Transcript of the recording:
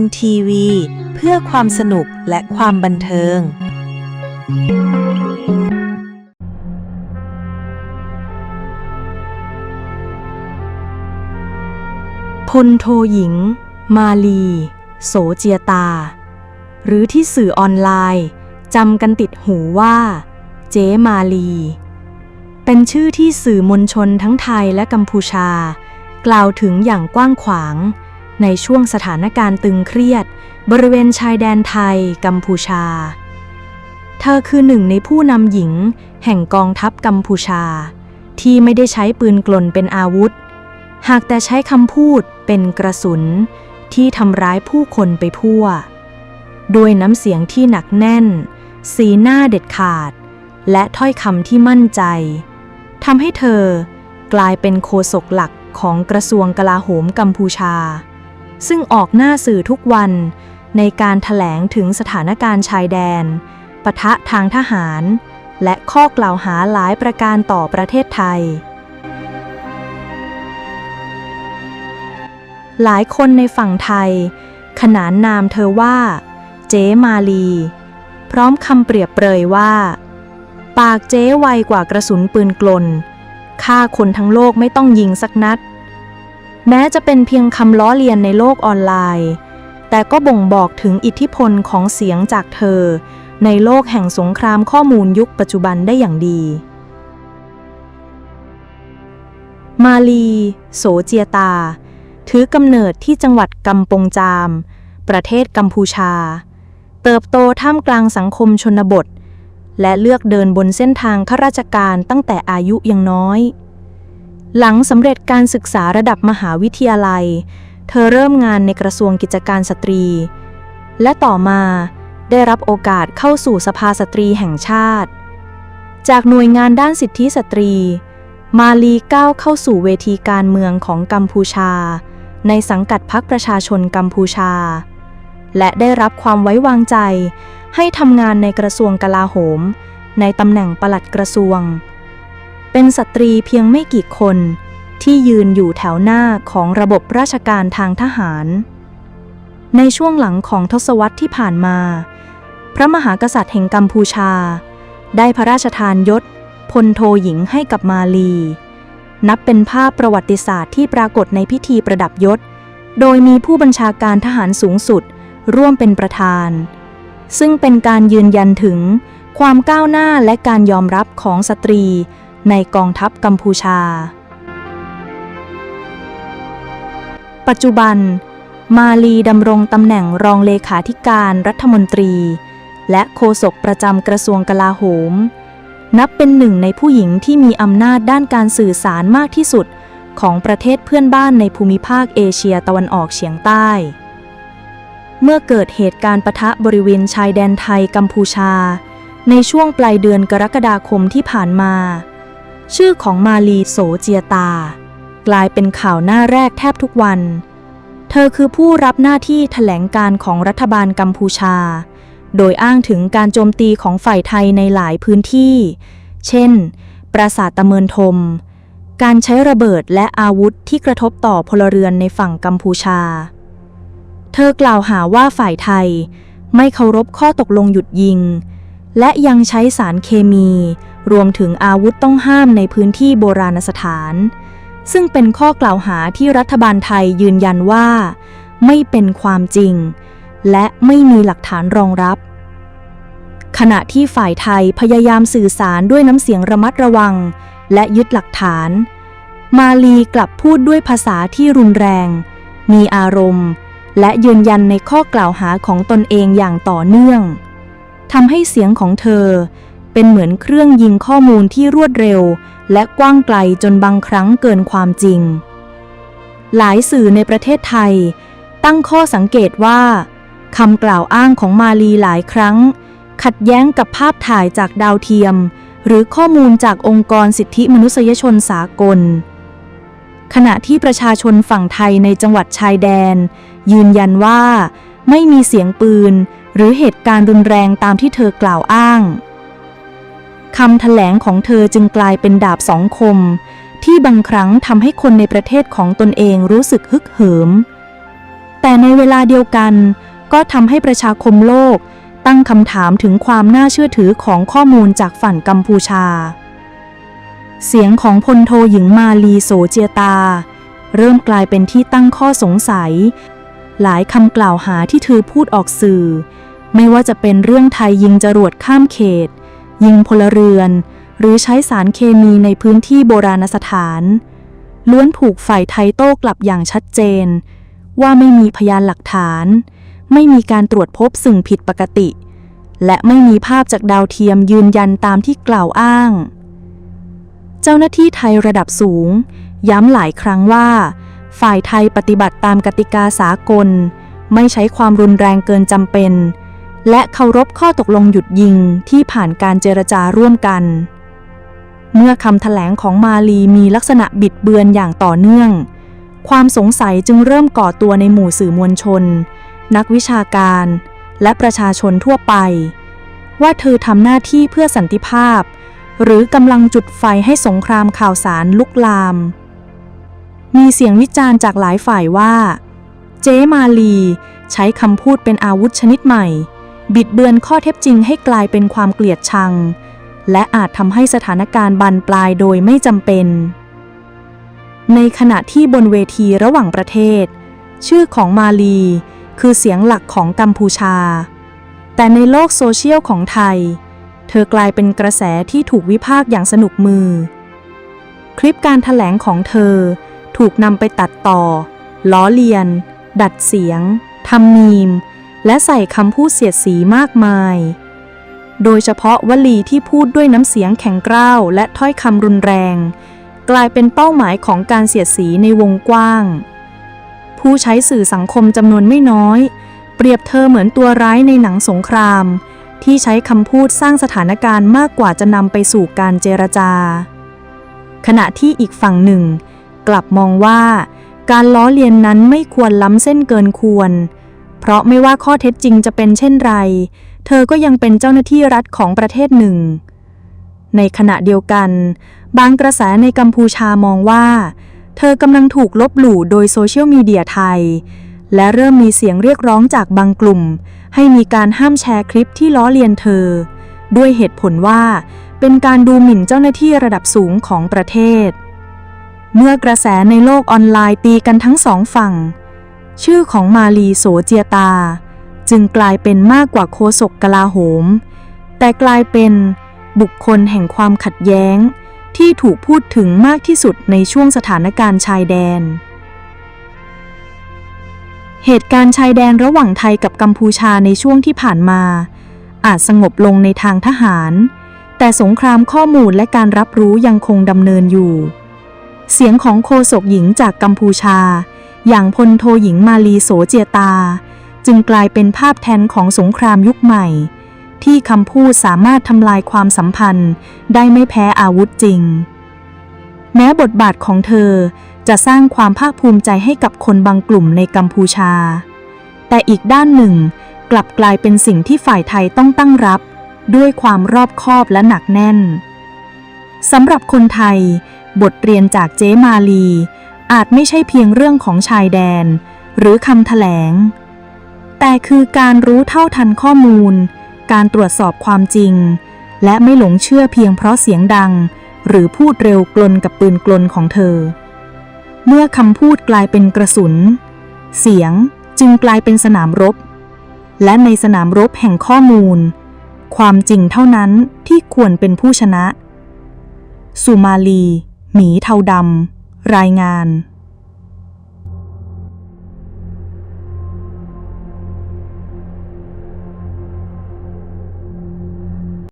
NTV เพื่อความสนุกและความบันเทิง พลโทหญิง มาลี โสเจียตา หรือที่สื่อออนไลน์จำกันติดหูว่า เจ๊มาลี เป็นชื่อที่สื่อมวลชนทั้งไทยและกัมพูชา กล่าวถึงอย่างกว้างขวาง ในช่วงสถานการณ์ตึงเครียด บริเวณชายแดนไทย กัมพูชา เธอคือหนึ่งในผู้นำหญิง แห่งกองทัพกัมพูชา ที่ไม่ได้ใช้ปืนกลเป็นอาวุธ หากแต่ใช้คำพูดเป็นกระสุน ที่ทำร้ายผู้คนไปทั่วด้วยน้ำเสียงที่หนักแน่น สีหน้าเด็ดขาด และถ้อยคำที่มั่นใจทำให้เธอกลายเป็นโฆษกหลัก ของกระทรวงกลาโหมกัมพูชา ซึ่งออกหน้าสื่อทุกวันในการถแถลงถึงสถานการณ์ชายแดน ปะทะทางทหาร และข้อกล่าวหาหลายประการต่อประเทศไทย หลายคนในฝั่งไทย ขนานนามเธอว่า เจ๊มาลี พร้อมคำเปรียบเปรยว่า ปากเจ๊ไวกว่ากระสุนปืนกล ฆ่าคนทั้งโลกไม่ต้องยิงสักนัด แม้จะเป็นเพียงคำล้อเลียนในโลกออนไลน์ แต่ก็บ่งบอกถึงอิทธิพลของเสียงจากเธอ ในโลกแห่งสงครามข้อมูลยุคปัจจุบันได้อย่างดี มาลี โสเจียตา ถือกำเนิดที่จังหวัดกำปงจาม ประเทศกัมพูชา เติบโตท่ามกลางสังคมชนบท และเลือกเดินบนเส้นทางข้าราชการตั้งแต่อายุยังน้อย หลังสำเร็จการศึกษาระดับมหาวิทยาลัย เธอเริ่มงานในกระทรวงกิจการสตรี และต่อมาได้รับโอกาสเข้าสู่สภาสตรีแห่งชาติ จากหน่วยงานด้านสิทธิสตรี มาลีก้าวเข้าสู่เวทีการเมืองของกัมพูชา ในสังกัดพรรคประชาชนกัมพูชา และได้รับความไว้วางใจ ให้ทำงานในกระทรวงกลาโหม ในตำแหน่งปลัดกระทรวง เป็นสตรีเพียงไม่กี่คนที่ยืนอยู่แถวหน้าของระบบราชการทางทหาร ในช่วงหลังของทศวรรษที่ผ่านมา พระมหากษัตริย์แห่งกัมพูชา ได้พระราชทานยศพลโทหญิงให้กับมาลี นับเป็นภาพประวัติศาสตร์ที่ปรากฏในพิธีประดับยศ โดยมีผู้บัญชาการทหารสูงสุด ร่วมเป็นประธาน ซึ่งเป็นการยืนยันถึงความก้าวหน้าและการยอมรับของสตรีในกองทัพกัมพูชา ปัจจุบัน มาลีดำรงตำแหน่งรองเลขาธิการรัฐมนตรี และโฆษกประจำกระทรวงกลาโหม นับเป็นหนึ่งในผู้หญิงที่มีอำนาจด้านการสื่อสารมากที่สุดของประเทศเพื่อนบ้านในภูมิภาคเอเชียตะวันออกเฉียงใต้ เมื่อเกิดเหตุการณ์ปะทะบริเวณชายแดนไทยกัมพูชา ในช่วงปลายเดือนกรกฎาคมที่ผ่านมา ชื่อของมาลีโสเจียตา กลายเป็นข่าวหน้าแรกแทบทุกวัน เธอคือผู้รับหน้าที่แถลงการของรัฐบาลกัมพูชา โดยอ้างถึงการโจมตีของฝ่ายไทยในหลายพื้นที่ เช่น ปราสาทตะเมินทม การใช้ระเบิดและอาวุธที่กระทบต่อพลเรือนในฝั่งกัมพูชา เธอกล่าวหาว่าฝ่ายไทย ไม่เคารพข้อตกลงหยุดยิง และยังใช้สารเคมี รวมถึงอาวุธต้องห้ามในพื้นที่โบราณสถาน ซึ่งเป็นข้อกล่าวหาที่รัฐบาลไทยยืนยันว่า ไม่เป็นความจริง และไม่มีหลักฐานรองรับ ขณะที่ฝ่ายไทยพยายามสื่อสารด้วยน้ำเสียงระมัดระวัง และยึดหลักฐาน มาลีกลับพูดด้วยภาษาที่รุนแรง มีอารมณ์ และยืนยันในข้อกล่าวหาของตนเองอย่างต่อเนื่องทำให้เสียงของเธอ เป็นเหมือนเครื่องยิงข้อมูลที่รวดเร็ว และกว้างไกลจนบางครั้งเกินความจริง หลายสื่อในประเทศไทย ตั้งข้อสังเกตว่าคำกล่าวอ้างของมาลีหลายครั้ง ขัดแย้งกับภาพถ่ายจากดาวเทียม หรือข้อมูลจากองค์กรสิทธิมนุษยชนสากล ขณะที่ประชาชนฝั่งไทยในจังหวัดชายแดน ยืนยันว่า ไม่มีเสียงปืน หรือเหตุการณ์รุนแรงตามที่เธอกล่าวอ้างคำแถลงของเธอจึงกลายเป็นดาบสองคมทที่บางครั้งทำให้คนในประเทศของตนเองรู้สึกฮึกเหิม แต่ในเวลาเดียวกัน ก็ทำให้ประชาคมโลก ตั้งคำถามถึงความน่าเชื่อถือของข้อมูลจากฝั่งกัมพูชา เสียงของพลโทหญิงมาลีโสเจียตา เริ่มกลายเป็นที่ตั้งข้อสงสัย หลายคำกล่าวหาที่เธอพูดออกสื่อ ไม่ว่าจะเป็นเรื่องไทยยิงจรวดข้ามเขต ยิงพลเรือน หรือใช้สารเคมีในพื้นที่โบราณสถาน ล้วนถูกฝ่ายไทยโต้กลับอย่างชัดเจน ว่าไม่มีพยานหลักฐาน ไม่มีการตรวจพบสิ่งผิดปกติ และไม่มีภาพจากดาวเทียมยืนยันตามที่กล่าวอ้าง เจ้าหน้าที่ไทยระดับสูง ย้ำหลายครั้งว่า ฝ่ายไทยปฏิบัติตามกติกาสากล ไม่ใช้ความรุนแรงเกินจำเป็น และเคารพข้อตกลงหยุดยิงที่ผ่านการเจรจาร่วมกัน เมื่อคำถแถลงของมาลีมีลักษณะบิดเบือนอย่างต่อเนื่อง ความสงสัยจึงเริ่มก่อตัวในหมู่สื่อมวลชน นักวิชาการ และประชาชนทั่วไป ว่าเธอทำหน้าที่เพื่อสันติภาพ หรือกำลังจุดไฟให้สงครามข่าวสารลุกลาม มีเสียงวิจารณ์จากหลายฝ่ายว่า เจ๊มาลี ใช้คำพูดเป็นอาวุธชนิดใหม่ บิดเบือนข้อเท็จจริงให้กลายเป็นความเกลียดชัง และอาจทำให้สถานการณ์บานปลายโดยไม่จำเป็น ในขณะที่บนเวทีระหว่างประเทศ ชื่อของมาลี คือเสียงหลักของกัมพูชา แต่ในโลกโซเชียลของไทย เธอกลายเป็นกระแสที่ถูกวิพากษ์อย่างสนุกมือ คลิปการถแถลงของเธอ ถูกนำไปตัดต่อ ล้อเลียน ดัดเสียงทำมีม และใส่คำพูดเสียดสีมากมาย โดยเฉพาะวลีที่พูดด้วยน้ำเสียงแข็งกร้าวและถ้อยคำรุนแรง กลายเป็นเป้าหมายของการเสียดสีในวงกว้าง ผู้ใช้สื่อสังคมจำนวนไม่น้อย เปรียบเธอเหมือนตัวร้ายในหนังสงคราม ที่ใช้คำพูดสร้างสถานการณ์มากกว่าจะนำไปสู่การเจรจา ขณะที่อีกฝั่งหนึ่ง กลับมองว่า การล้อเลียนนั้นไม่ควรล้ำเส้นเกินควร เพราะไม่ว่าข้อเท็จจริงจะเป็นเช่นไร เธอก็ยังเป็นเจ้าหน้าที่รัฐของประเทศหนึ่ง ในขณะเดียวกัน บางกระแสในกัมพูชามองว่า เธอกำลังถูกลบหลู่โดยโซเชียลมีเดียไทย และเริ่มมีเสียงเรียกร้องจากบางกลุ่ม ให้มีการห้ามแชร์คลิปที่ล้อเลียนเธอ ด้วยเหตุผลว่า เป็นการดูหมิ่นเจ้าหน้าที่ระดับสูงของประเทศ เมื่อกระแสในโลกออนไลน์ตีกันทั้งสองฝั่ง ชื่อของมาลีโสเจียตา จึงกลายเป็นมากกว่าโคศกกลาโหม แต่กลายเป็นบุคคลแห่งความขัดแย้ง ที่ถูกพูดถึงมากที่สุดในช่วงสถานการณ์ชายแดน เหตุการณ์ชายแดนระหว่างไทยกับกัมพูชาในช่วงที่ผ่านมา อาจสงบลงในทางทหาร แต่สงครามข้อมูลและการรับรู้ยังคงดำเนินอยู่ เสียงของโคศกหญิงจากกัมพูชา อย่างพลโทหญิงมาลีโสเจตา จึงกลายเป็นภาพแทนของสงครามยุคใหม่ ที่คำพูดสามารถทำลายความสัมพันธ์ ได้ไม่แพ้อาวุธจริง แม้บทบาทของเธอ จะสร้างความภาคภูมิใจให้กับคนบางกลุ่มในกัมพูชา แต่อีกด้านหนึ่ง กลับกลายเป็นสิ่งที่ฝ่ายไทยต้องตั้งรับ ด้วยความรอบคอบและหนักแน่นสำหรับคนไทย บทเรียนจากเจมาลี อาจไม่ใช่เพียงเรื่องของชายแดน หรือคำแถลง แต่คือการรู้เท่าทันข้อมูล การตรวจสอบความจริง และไม่หลงเชื่อเพียงเพราะเสียงดัง หรือพูดเร็วกลนกับปืนกลนของเธอ เมื่อคำพูดกลายเป็นกระสุน เสียงจึงกลายเป็นสนามรบ และในสนามรบแห่งข้อมูล ความจริงเท่านั้นที่ควรเป็นผู้ชนะ สุมาลี หมีเทาดำ รายงาน